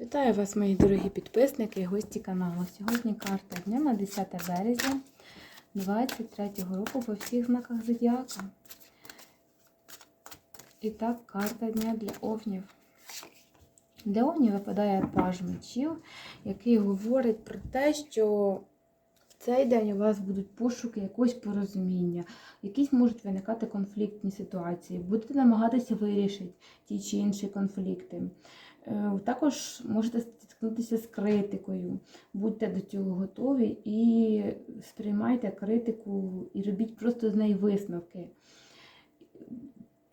Вітаю вас, мої дорогі підписники і гості каналу. Сьогодні карта дня на 10 березня 23 року по всіх знаках зодіака. І так, карта дня для овнів. Для овнів випадає паж мечів, який говорить про те, що в цей день у вас будуть пошуки якогось порозуміння, якісь можуть виникати конфліктні ситуації, будете намагатися вирішити ті чи інші конфлікти. Е, Також можете стикнутися з критикою. Будьте до цього готові і сприймайте критику і робіть просто з неї висновки.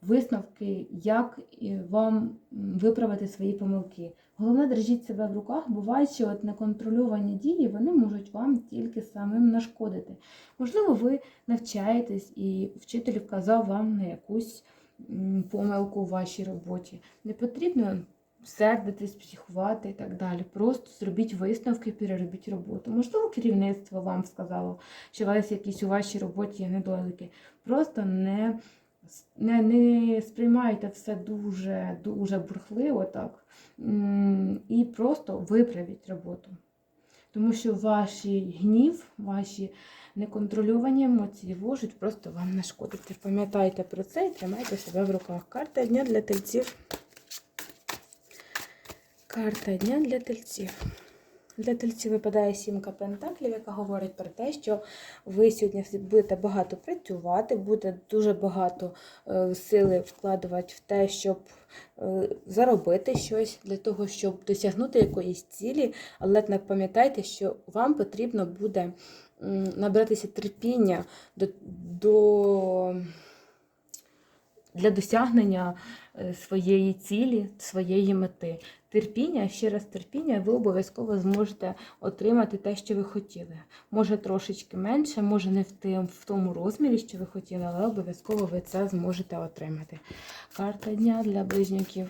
Висновки, як е, вам виправити свої помилки. Головне, держіть себе в руках. Буває, що от неконтрольовані дії вони можуть вам тільки самим нашкодити. Можливо, ви навчаєтесь і вчитель вказав вам на якусь помилку у вашій роботі. Не потрібно сердитись, психувати і так далі. Просто зробіть висновки, переробіть роботу. Можливо, керівництво вам сказало, що у якісь у вашій роботі є недоліки. Просто не, не, не сприймайте все дуже, дуже бурхливо так. І просто виправіть роботу. Тому що ваші гнів, ваші неконтрольовані емоції можуть просто вам нашкодити. Пам'ятайте про це і тримайте себе в руках. Карта дня для тельців. Карта дня для тельців. Для тельців випадає сімка пентаклів, яка говорить про те, що ви сьогодні будете багато працювати, будете дуже багато е, сили вкладувати в те, щоб е, заробити щось для того, щоб досягнути якоїсь цілі. Але пам'ятайте, що вам потрібно буде набратися терпіння до, до для досягнення е, своєї цілі, своєї мети. Терпіння, ще раз терпіння, ви обов'язково зможете отримати те, що ви хотіли. Може трошечки менше, може не в тим, в тому розмірі, що ви хотіли, але обов'язково ви це зможете отримати. Карта дня для близнюків.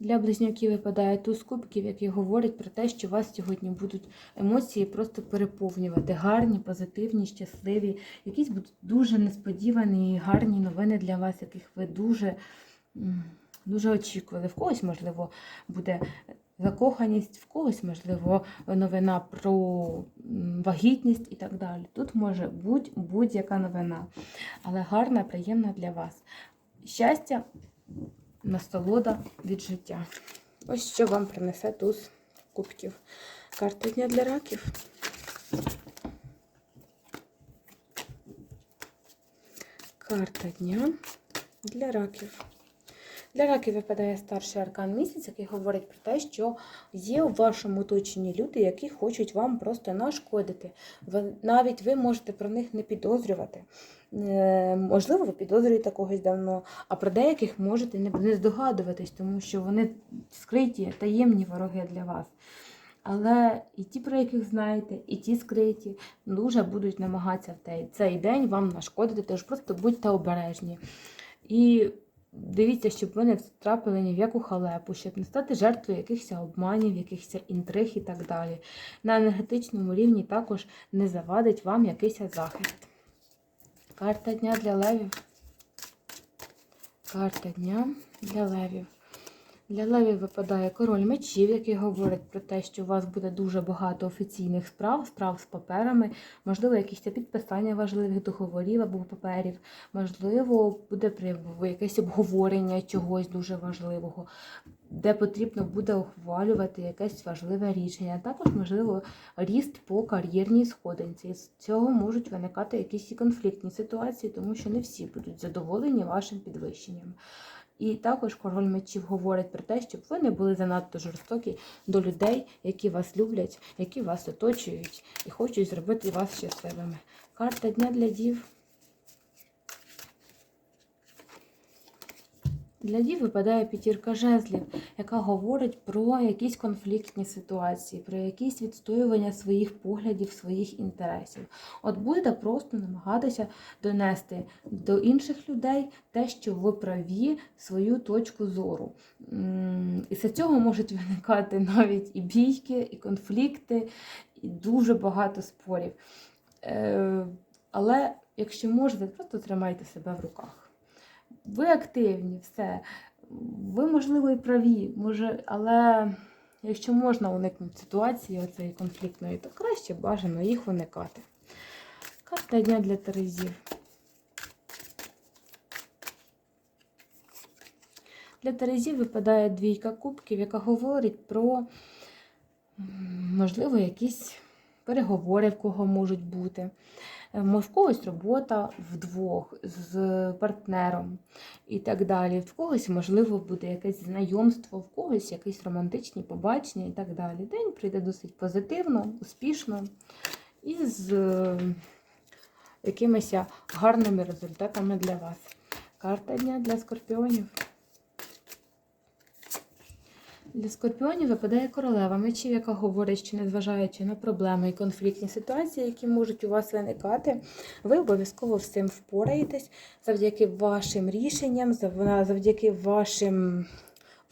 Для близнюків випадає туз кубків, який говорить про те, що вас сьогодні будуть емоції просто переповнювати. Гарні, позитивні, щасливі, якісь будуть дуже несподівані і гарні новини для вас, яких ви дуже, дуже очікували. В когось, можливо, буде закоханість, в когось, можливо, новина про вагітність і так далі. Тут може бути будь-яка новина, але гарна, приємна для вас. Щастя насолода від життя. Ось що вам принесе туз кубків. Карта дня для раків. Карта дня для раків. Для раків випадає старший аркан місяць, який говорить про те, що є у вашому оточенні люди, які хочуть вам просто нашкодити. Навіть ви можете про них не підозрювати. Е, Можливо, ви підозрюєте когось давно, а про деяких можете не здогадуватись, тому що вони скриті, таємні вороги для вас. Але і ті, про яких знаєте, і ті скриті, дуже будуть намагатися в цей день вам нашкодити, тож просто будьте обережні. І дивіться, щоб ви не втрапили ні в яку халепу, щоб не стати жертвою якихось обманів, якихось інтриг і так далі. На енергетичному рівні також не завадить вам якийсь захист. Карта дня для левів. Карта дня для левів. Для левів випадає король мечів, який говорить про те, що у вас буде дуже багато офіційних справ, справ з паперами, можливо, якісь підписання важливих договорів або паперів, можливо, буде якесь обговорення чогось дуже важливого, де потрібно буде ухвалювати якесь важливе рішення. Також, можливо, ріст по кар'єрній сходинці. З цього можуть виникати якісь конфліктні ситуації, тому що не всі будуть задоволені вашим підвищенням. І також король мечів говорить про те, щоб ви не були занадто жорстокі до людей, які вас люблять, які вас оточують і хочуть зробити вас щасливими. Карта дня для дів. Для дів випадає п'ятірка жезлів, яка говорить про якісь конфліктні ситуації, про якісь відстоювання своїх поглядів, своїх інтересів. От будете просто намагатися донести до інших людей те, що ви праві, свою точку зору. І з цього можуть виникати навіть і бійки, і конфлікти, і дуже багато спорів. Е, Але якщо можете, просто тримайте себе в руках. Ви активні, все. ви, можливо, і праві, може, але якщо можна уникнути ситуації оцеї конфліктної, то краще бажано їх уникати. Карта дня для Терезів. Для Терезів випадає двійка кубків, яка говорить про, можливо, якісь переговори, в кого можуть бути. В когось робота вдвох з партнером і так далі. В когось, можливо, буде якесь знайомство, в когось якісь романтичні побачення і так далі. День прийде досить позитивно, успішно і з е, якимись гарними результатами для вас. Карта дня для скорпіонів. Для скорпіонів випадає королева мечів, яка говорить, що незважаючи на проблеми і конфліктні ситуації, які можуть у вас виникати, ви обов'язково цим впораєтесь завдяки вашим рішенням, завдяки вашим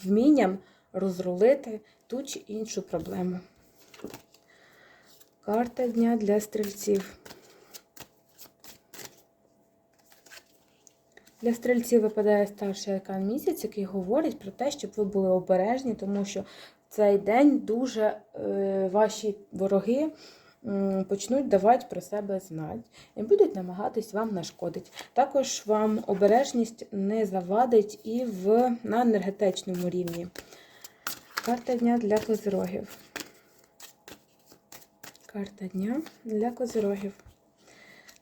вмінням розрулити ту чи іншу проблему. Карта дня для стрільців. Для стрільців випадає старший аркан місяць, який говорить про те, щоб ви були обережні, тому що в цей день дуже е, ваші вороги почнуть давати про себе знати і будуть намагатись вам нашкодити. Також вам обережність не завадить і в, на енергетичному рівні. Карта дня для козирогів. Карта дня для козирогів.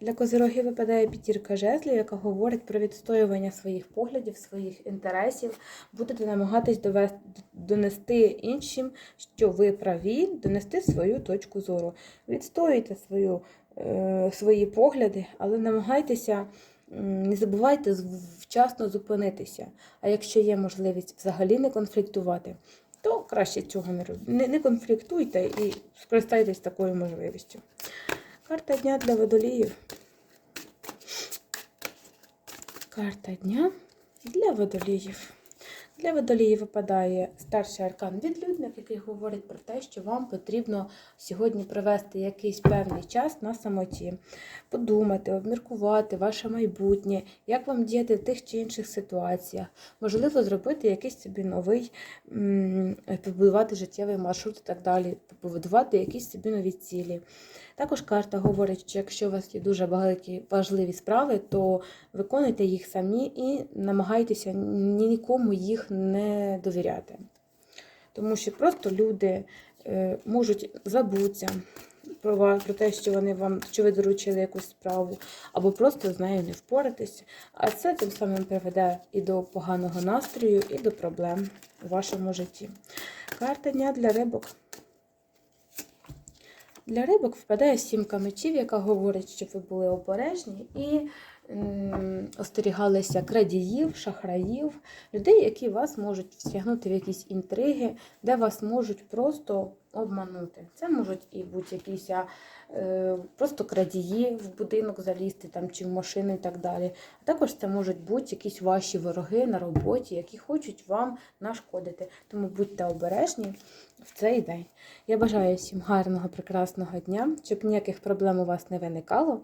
Для козирогів випадає п'ятірка жезлів, яка говорить про відстоювання своїх поглядів, своїх інтересів. Будете намагатись довести, донести іншим, що ви праві, донести свою точку зору. Відстоюйте свою, е, свої погляди, але намагайтеся, не забувайте вчасно зупинитися. А якщо є можливість взагалі не конфліктувати, то краще цього не робіть. Не, не конфліктуйте і скористайтесь такою можливістю. Карта дня для водоліїв. Карта дня для водоліїв. Для водоліїв випадає старший аркан відлюдник, який говорить про те, що вам потрібно сьогодні провести якийсь певний час на самоті, подумати, обміркувати ваше майбутнє, як вам діяти в тих чи інших ситуаціях, можливо, зробити якийсь собі новий, побудувати життєвий маршрут і так далі, побудувати якісь собі нові цілі. Також карта говорить, що якщо у вас є дуже великі важливі справи, то виконуйте їх самі і намагайтеся ні- нікому їх не довіряти. Тому що просто люди е, можуть забутися про вас, про те, що вони вам, що ви доручили якусь справу, або просто з нею не впоратись. А це тим самим приведе і до поганого настрою, і до проблем у вашому житті. Карта дня для рибок. Для рибок впадає сімка мечів, яка говорить, щоб ви були обережні і остерігалися крадіїв, шахраїв, людей, які вас можуть втягнути в якісь інтриги, де вас можуть просто обманути. Це можуть і бути якісь е, просто крадії в будинок залізти там, чи в машину і так далі. А також це можуть бути якісь ваші вороги на роботі, які хочуть вам нашкодити. Тому будьте обережні в цей день. Я бажаю всім гарного, прекрасного дня, щоб ніяких проблем у вас не виникало.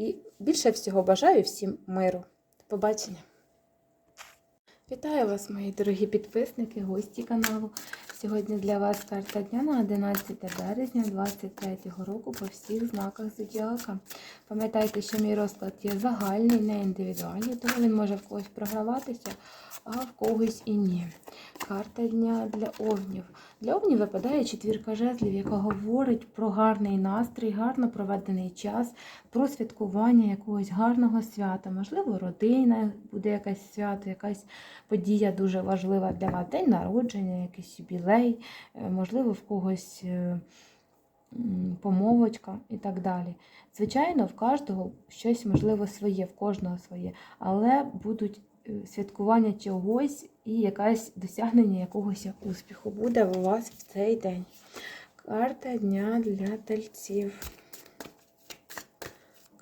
І більше всього бажаю всім миру. До побачення! Вітаю вас, мої дорогі підписники, гості каналу. Сьогодні для вас карта дня на 11 березня 2023 року по всіх знаках зодіака. Пам'ятайте, що мій розклад є загальний, не індивідуальний, тому він може в когось програватися, а в когось і ні. Карта дня для овнів. Для овнів випадає четвірка жезлів, яка говорить про гарний настрій, гарно проведений час, про святкування якогось гарного свята. Можливо, родина буде якесь свято, якась подія дуже важлива для вас. День народження, якийсь юбілей, е, можливо, в когось е, м, помолочка і так далі. Звичайно, в кожного щось можливо своє, в кожного своє, але будуть е, святкування чогось і якесь досягнення якогось успіху буде у вас в цей день. Карта дня для тельців.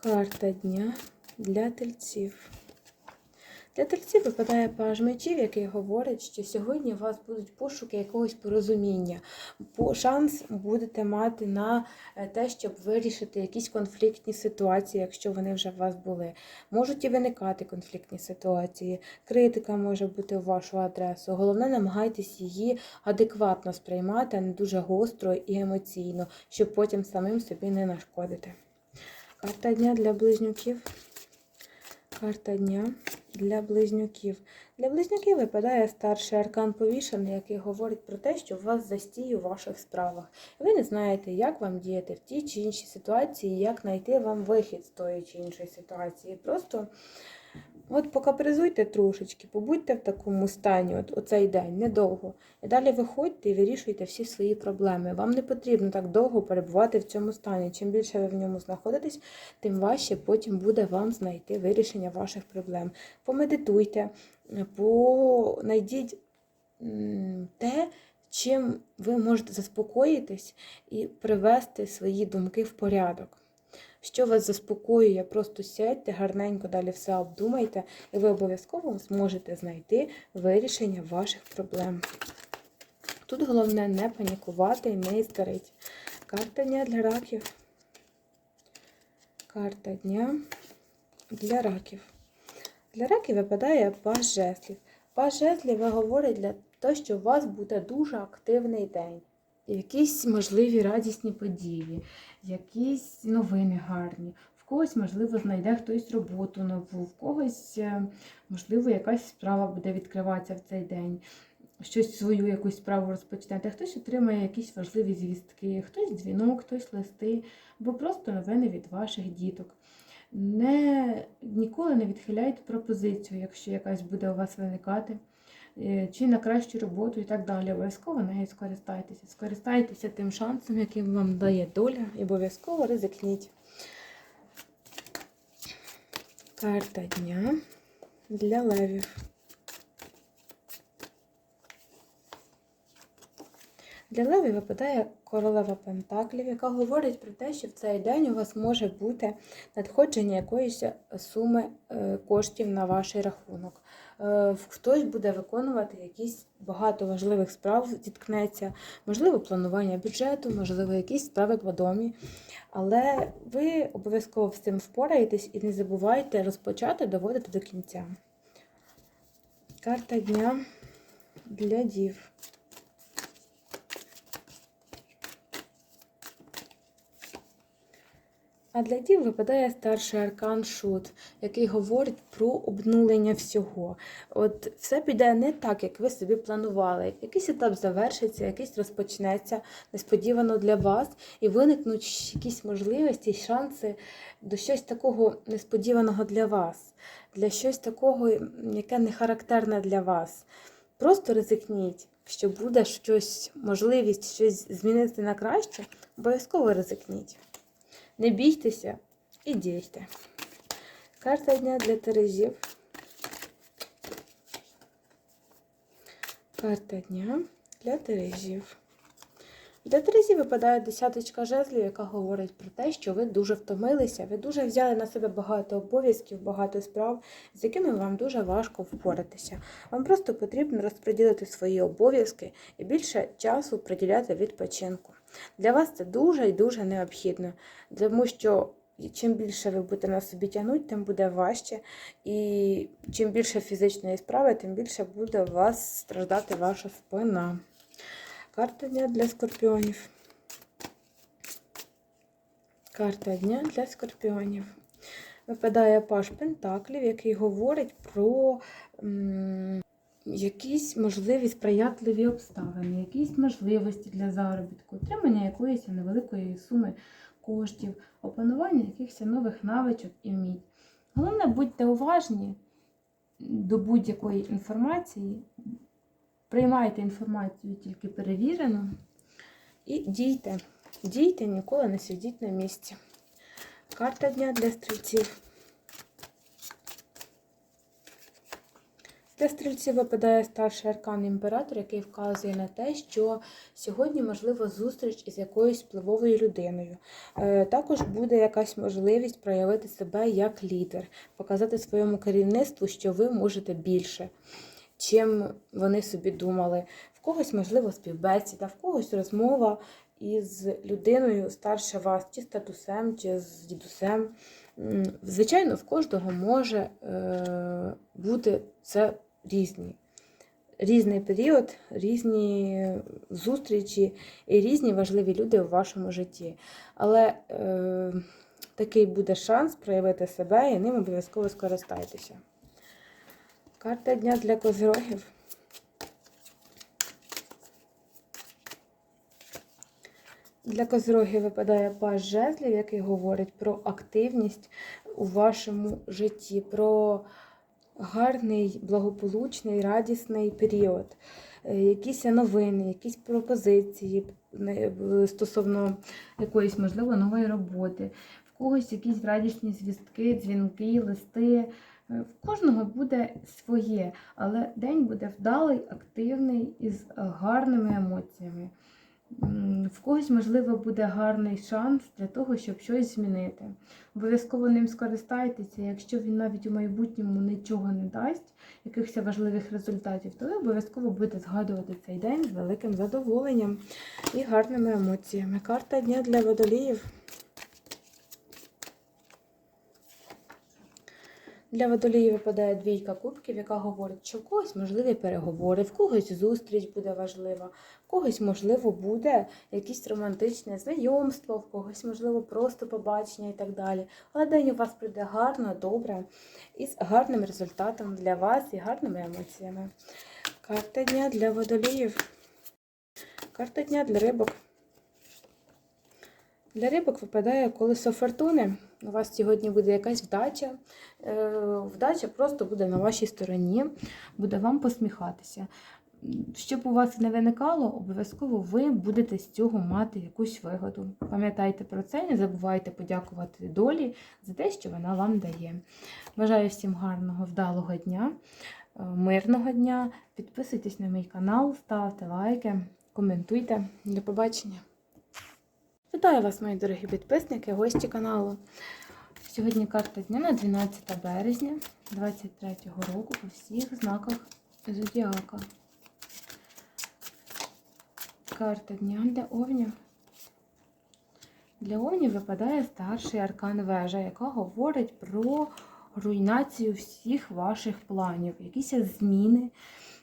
Карта дня для тельців. Для тельців випадає паж мечів, який говорить, що сьогодні у вас будуть пошуки якогось порозуміння. По шанс будете мати на е, те, щоб вирішити якісь конфліктні ситуації, якщо вони вже у вас були. Можуть і виникати конфліктні ситуації. Критика може бути в вашу адресу. Головне, намагайтесь її адекватно сприймати, а не дуже гостро і емоційно, щоб потім самим собі не нашкодити. Карта дня для близнюків. Карта дня для близнюків. Для близнюків випадає старший аркан повішений, який говорить про те, що вас застій у ваших справах. Ви не знаєте, як вам діяти в тій чи іншій ситуації, як знайти вам вихід з тої чи іншої ситуації. Просто от покапризуйте трошечки, побудьте в такому стані, от оцей день, недовго. І далі виходьте і вирішуйте всі свої проблеми. Вам не потрібно так довго перебувати в цьому стані. Чим більше ви в ньому знаходитесь, тим важче потім буде вам знайти вирішення ваших проблем. Помедитуйте, знайдіть те, чим ви можете заспокоїтись і привести свої думки в порядок. Що вас заспокоює, просто сядьте, гарненько далі все обдумайте, і ви обов'язково зможете знайти вирішення ваших проблем. Тут головне не панікувати і не істерити. Карта дня для раків. Карта дня для раків. Для раків випадає паж жезлів. Паж жезлів говорить для того, що у вас буде дуже активний день. Якісь можливі радісні події, якісь новини гарні. В когось, можливо, знайде хтось роботу нову, в когось, е, можливо, якась справа буде відкриватися в цей день. Щось свою якусь справу розпочнете, хтось отримає якісь важливі звістки, хтось дзвінок, хтось листи, або просто новини від ваших діток. Не, ніколи не відхиляйте пропозицію, якщо якась буде у вас виникати, чи на кращу роботу і так далі. Обов'язково нею скористайтеся. Скористайтеся тим шансом, яким вам дає доля, і обов'язково ризикніть. Карта дня для левів. Для леві випадає королева Пентаклів, яка говорить про те, що в цей день у вас може бути надходження якоїсь суми е, коштів на ваш рахунок. Е, Хтось буде виконувати якісь багато важливих справ, зіткнеться, можливо, планування бюджету, можливо, якісь справи по домі. Але ви обов'язково з цим впораєтесь і не забувайте розпочати доводити до кінця. Карта дня для дів. А для дів випадає старший аркан Шут, який говорить про обнулення всього. От все піде не так, як ви собі планували. Якийсь етап завершиться, якийсь розпочнеться несподівано для вас, і виникнуть якісь можливості, шанси до щось такого несподіваного для вас, для щось такого, яке не характерне для вас. Просто ризикніть, що буде щось, можливість щось змінити на краще, обов'язково ризикніть. Не бійтеся і дійте. Карта дня для Терезів. Карта дня для Терезів. Для Терезів випадає десяточка жезлів, яка говорить про те, що ви дуже втомилися, ви дуже взяли на себе багато обов'язків, багато справ, з якими вам дуже важко впоратися. Вам просто потрібно розподілити свої обов'язки і більше часу приділяти відпочинку. Для вас це дуже і дуже необхідно, тому що чим більше ви будете на собі тягнути, тим буде важче. І чим більше фізичної справи, тим більше буде у вас страждати ваша спина. Карта дня для скорпіонів. Карта дня для скорпіонів. Випадає паш Пентаклів, який говорить про якісь можливі сприятливі обставини, якісь можливості для заробітку, отримання якоїсь невеликої суми коштів, опанування якихось нових навичок і вмінь. Головне, будьте уважні до будь-якої інформації, приймайте інформацію тільки перевірену і дійте. Дійте, ніколи не сидіть на місці. Карта дня для стрільців. Для стрільців випадає старший аркан імператор, який вказує на те, що сьогодні можлива зустріч із якоюсь впливовою людиною. Е, Також буде якась можливість проявити себе як лідер, показати своєму керівництву, що ви можете більше, чим вони собі думали. В когось, можливо, співбесіда, в когось розмова із людиною старше вас, чи з татусем, чи з дідусем. Звичайно, в кожного може е, бути це різні. Різний період, різні зустрічі і різні важливі люди у вашому житті. Але е, такий буде шанс проявити себе і ним обов'язково скористайтеся. Карта дня для козирогів. Для козирогів випадає паж жезлів, який говорить про активність у вашому житті, про гарний, благополучний, радісний період. Е, Якісь новини, якісь пропозиції стосовно якоїсь, можливо, нової роботи, в когось якісь радісні звістки, дзвінки, листи. Е, В кожного буде своє, але день буде вдалий, активний із гарними емоціями. В когось, можливо, буде гарний шанс для того, щоб щось змінити. Обов'язково ним скористайтеся. Якщо він навіть у майбутньому нічого не дасть, якихось важливих результатів, то ви обов'язково будете згадувати цей день з великим задоволенням і гарними емоціями. Карта дня для водоліїв. Для водолії випадає двійка кубків, яка говорить, що в когось можливі переговори, в когось зустріч буде важлива, когось, можливо, буде якесь романтичне знайомство, в когось, можливо, просто побачення і так далі. Але день у вас прийде гарно, добре і з гарним результатом для вас і гарними емоціями. Карта дня для водоліїв. Карта дня для рибок. Для рибок випадає колесо фортуни. У вас сьогодні буде якась вдача. Е, Вдача просто буде на вашій стороні, буде вам посміхатися. Щоб у вас не виникало, обов'язково ви будете з цього мати якусь вигоду. Пам'ятайте про це, не забувайте подякувати долі за те, що вона вам дає. Бажаю всім гарного, вдалого дня, е, мирного дня. Підписуйтесь на мій канал, ставте лайки, коментуйте. До побачення! Вітаю вас, мої дорогі підписники, гості каналу. Сьогодні карта дня на 12 березня 2023 року по всіх знаках Зодіака. Карта дня для овнів. Для овнів випадає старший аркан вежа, яка говорить про руйнацію всіх ваших планів, якісь зміни.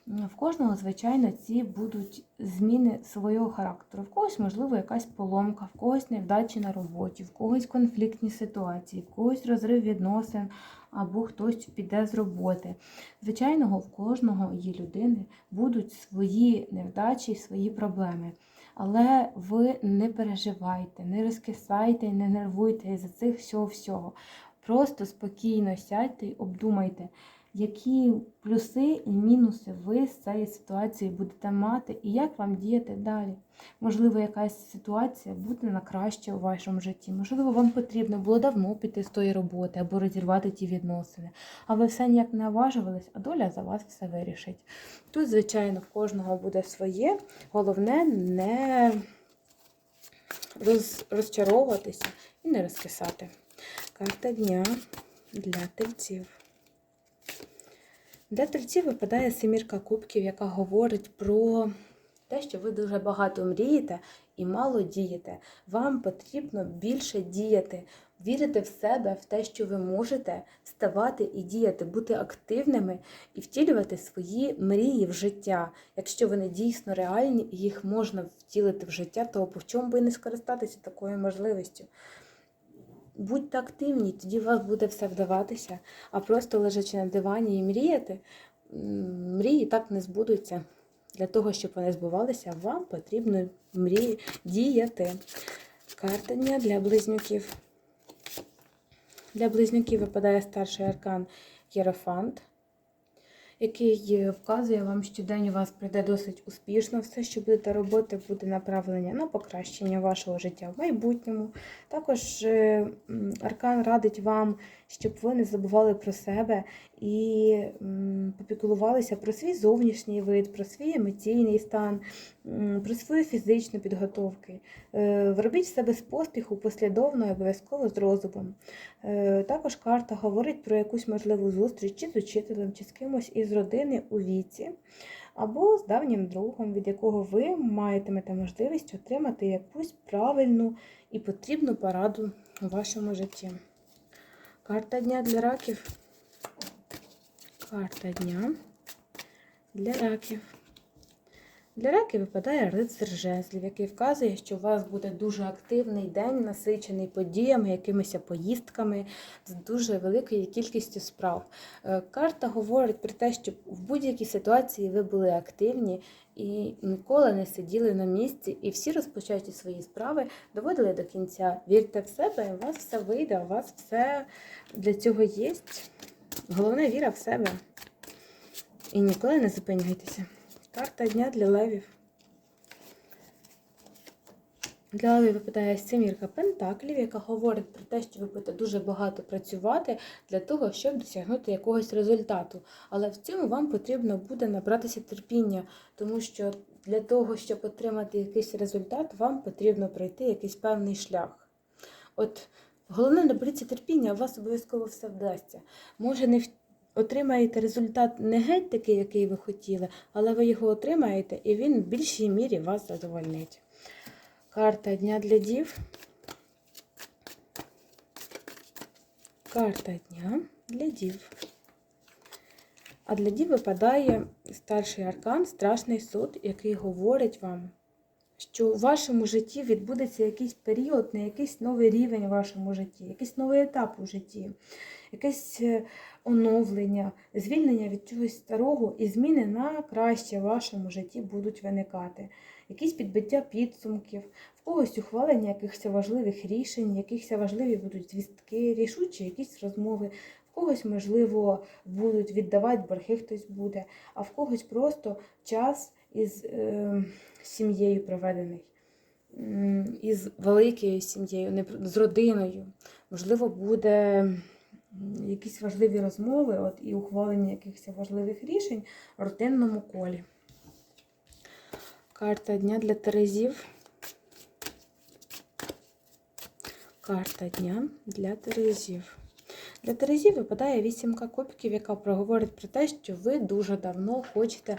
В кожного, звичайно, ці будуть зміни свого характеру. В когось, можливо, якась поломка, в когось невдачі на роботі, в когось конфліктні ситуації, в когось розрив відносин або хтось піде з роботи. Звичайно, в кожного є людини будуть свої невдачі, свої проблеми. Але ви не переживайте, не розкисайте, не нервуйте із-за цих всього-всього. Просто спокійно сядьте і обдумайте, які плюси і мінуси ви з цієї ситуації будете мати, і як вам діяти далі. Можливо, якась ситуація буде на краще у вашому житті. Можливо, вам потрібно було давно піти з тої роботи або розірвати ті відносини. А ви все ніяк не наважувались, а доля за вас все вирішить. Тут, звичайно, в кожного буде своє. Головне не роз, розчаровуватися і не розкисати. Карта дня для тельців. Для тельців випадає семірка кубків, яка говорить про те, що ви дуже багато мрієте і мало дієте. Вам потрібно більше діяти, вірити в себе, в те, що ви можете вставати і діяти, бути активними і втілювати свої мрії в життя. Якщо вони дійсно реальні і їх можна втілити в життя, то в чому би не скористатися такою можливістю? Будьте активні, тоді у вас буде все вдаватися, а просто лежачи на дивані і мріяти, мрії так не збудуться. Для того, щоб вони збувалися, вам потрібно мрії діяти. Карта дня для близнюків. Для близнюків випадає старший аркан Єрофант, який е, вказує вам, що день у вас пройде досить успішно. Все, що будете робити, буде направлення на покращення вашого життя в майбутньому. Також е, аркан радить вам, щоб ви не забували про себе і м, попіклувалися про свій зовнішній вид, про свій емоційний стан, про свою фізичну підготовку. Е, Робіть все без поспіху, послідовно і обов'язково з розумом. Е, Також карта говорить про якусь можливу зустріч чи з учителем, чи з кимось із родини у віці, або з давнім другом, від якого ви матимете можливість отримати якусь правильну і потрібну пораду у вашому житті. Карта дня для раків. Карта дня для раків. Для раків випадає рицар жезлів, який вказує, що у вас буде дуже активний день, насичений подіями, якимись поїздками з дуже великою кількістю справ. Е, Карта говорить про те, що в будь-якій ситуації ви були активні і ніколи не сиділи на місці, і всі розпочаті свої справи доводили до кінця. Вірте в себе, у вас все вийде, у вас все для цього є. Головне віра в себе. І ніколи не зупиняйтеся. Карта дня для левів. Для левів випадає семірка пентаклів, яка говорить про те, що ви будете дуже багато працювати для того, щоб досягнути якогось результату. Але в цьому вам потрібно буде набратися терпіння, тому що для того, щоб отримати якийсь результат, вам потрібно пройти якийсь певний шлях. От головне наберіться терпіння, у вас обов'язково все вдасться. Може, не отримаєте результат не геть такий, який ви хотіли, але ви його отримаєте, і він в більшій мірі вас задовольнить. Карта дня для дів. Карта дня для дів. А для дів випадає старший аркан, страшний суд, який говорить вам, що у вашому житті відбудеться якийсь період, на якийсь новий рівень у вашому житті, якийсь новий етап у житті, якесь е, оновлення, звільнення від чогось старого і зміни на краще в вашому житті будуть виникати. Якісь підбиття підсумків, в когось ухвалення якихось важливих рішень, якихось важливі будуть звістки, рішучі якісь розмови. Когось, можливо, будуть віддавати борги, хтось буде, а в когось просто час із е, сім'єю проведений, із великою сім'єю, з родиною. Можливо, буде якісь важливі розмови от, і ухвалення якихось важливих рішень в родинному колі. Карта дня для Терезів. Карта дня для Терезів. Для Терезів випадає вісімка кубків, яка проговорить про те, що ви дуже давно хочете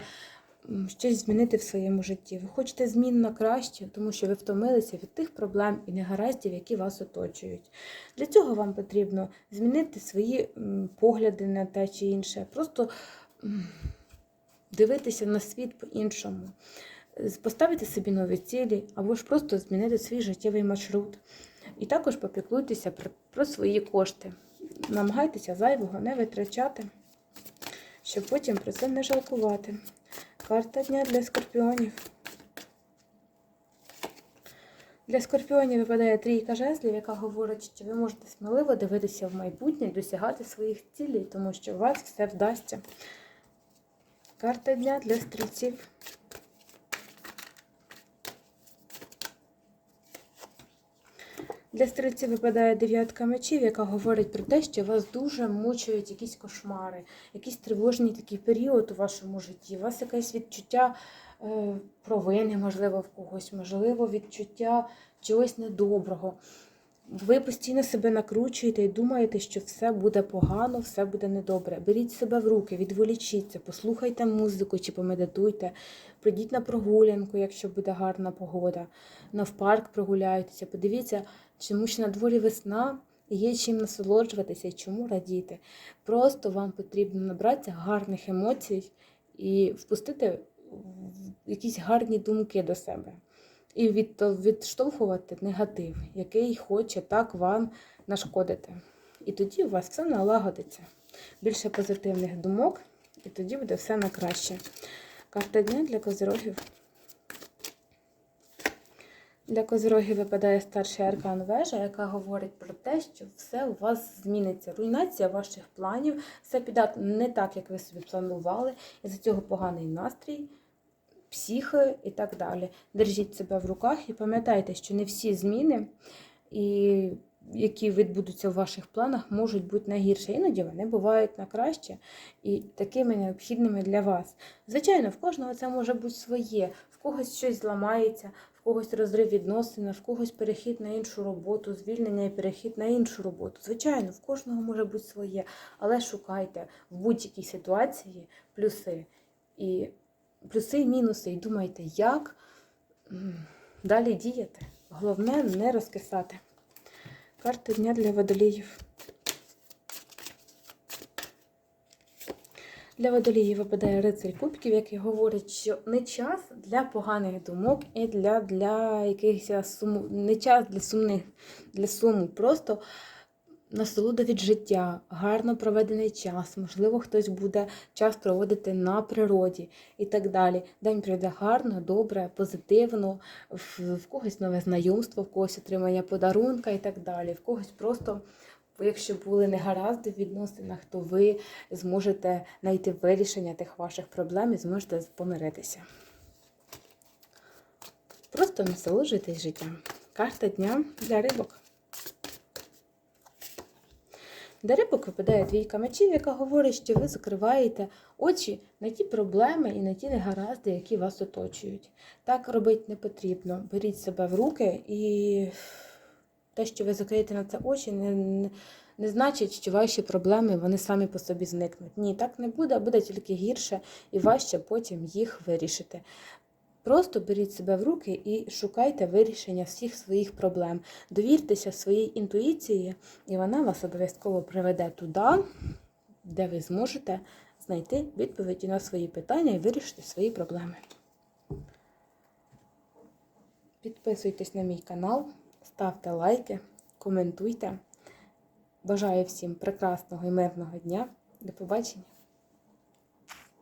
щось змінити в своєму житті. Ви хочете змін на краще, тому що ви втомилися від тих проблем і негараздів, які вас оточують. Для цього вам потрібно змінити свої погляди на те чи інше, просто дивитися на світ по-іншому, поставити собі нові цілі, або ж просто змінити свій життєвий маршрут. І також попіклуйтеся про, свої кошти. Намагайтеся зайвого не витрачати, щоб потім про це не жалкувати. Карта дня для скорпіонів. Для скорпіонів випадає трійка жезлів, яка говорить, що ви можете сміливо дивитися в майбутнє досягати своїх цілей, тому що у вас все вдасться. Карта дня для стрільців. Для стрільців випадає дев'ятка мечів, яка говорить про те, що вас дуже мучують якісь кошмари, якийсь тривожний такий період у вашому житті. У вас якесь відчуття е, провини, можливо, в когось, можливо, відчуття чогось недоброго. Ви постійно себе накручуєте і думаєте, що все буде погано, все буде недобре. Беріть себе в руки, відволічіться, послухайте музику чи помедитуйте, прийдіть на прогулянку, якщо буде гарна погода, на в парк прогуляйтеся, подивіться, чому ще на дворі весна є чим насолоджуватися і чому радіти. Просто вам потрібно набратися гарних емоцій і впустити якісь гарні думки до себе. І від, відштовхувати негатив, який хоче так вам нашкодити. І тоді у вас все налагодиться. Більше позитивних думок, і тоді буде все на краще. Карта дня для козирогів. Для козирогів випадає старший аркан вежа, яка говорить про те, що все у вас зміниться. Руйнація ваших планів, все піде не так, як ви собі планували, і за цього поганий настрій, психи і так далі. Держіть себе в руках і пам'ятайте, що не всі зміни і які відбудуться в ваших планах, можуть бути найгірше. Іноді вони бувають на краще і такими необхідними для вас. Звичайно, в кожного це може бути своє, в когось щось зламається, когось розрив відносин, в когось перехід на іншу роботу, звільнення і перехід на іншу роботу. Звичайно, в кожного може бути своє, але шукайте в будь-якій ситуації плюси і плюси і мінуси, і думайте, як далі діяти. Головне не розкисати. Карти дня для водоліїв. Для водоліїв випадає рицарь кубків, який говорить, що не час для поганих думок і для, для якихось суму, не час для сумних для суму. Просто насолода від життя, гарно проведений час. Можливо, хтось буде час проводити на природі і так далі. День пройде гарно, добре, позитивно, в, в когось нове знайомство, в когось отримання подарунка і так далі. В когось просто. Якщо були негаразди в відносинах, то ви зможете знайти вирішення тих ваших проблем і зможете помиритися. Просто насолоджуйтесь життям. Карта дня для рибок. Для рибок випадає двійка мечів, яка говорить, що ви закриваєте очі на ті проблеми і на ті негаразди, які вас оточують. Так робити не потрібно. Беріть себе в руки і те, що ви закриєте на це очі, не, не, не значить, що ваші проблеми вони самі по собі зникнуть. Ні, так не буде, а буде тільки гірше і важче потім їх вирішити. Просто беріть себе в руки і шукайте вирішення всіх своїх проблем. Довіртеся своїй інтуїції, і вона вас обов'язково приведе туди, де ви зможете знайти відповіді на свої питання і вирішити свої проблеми. Підписуйтесь на мій канал, ставте лайки, коментуйте. Бажаю всім прекрасного і мирного дня. До побачення!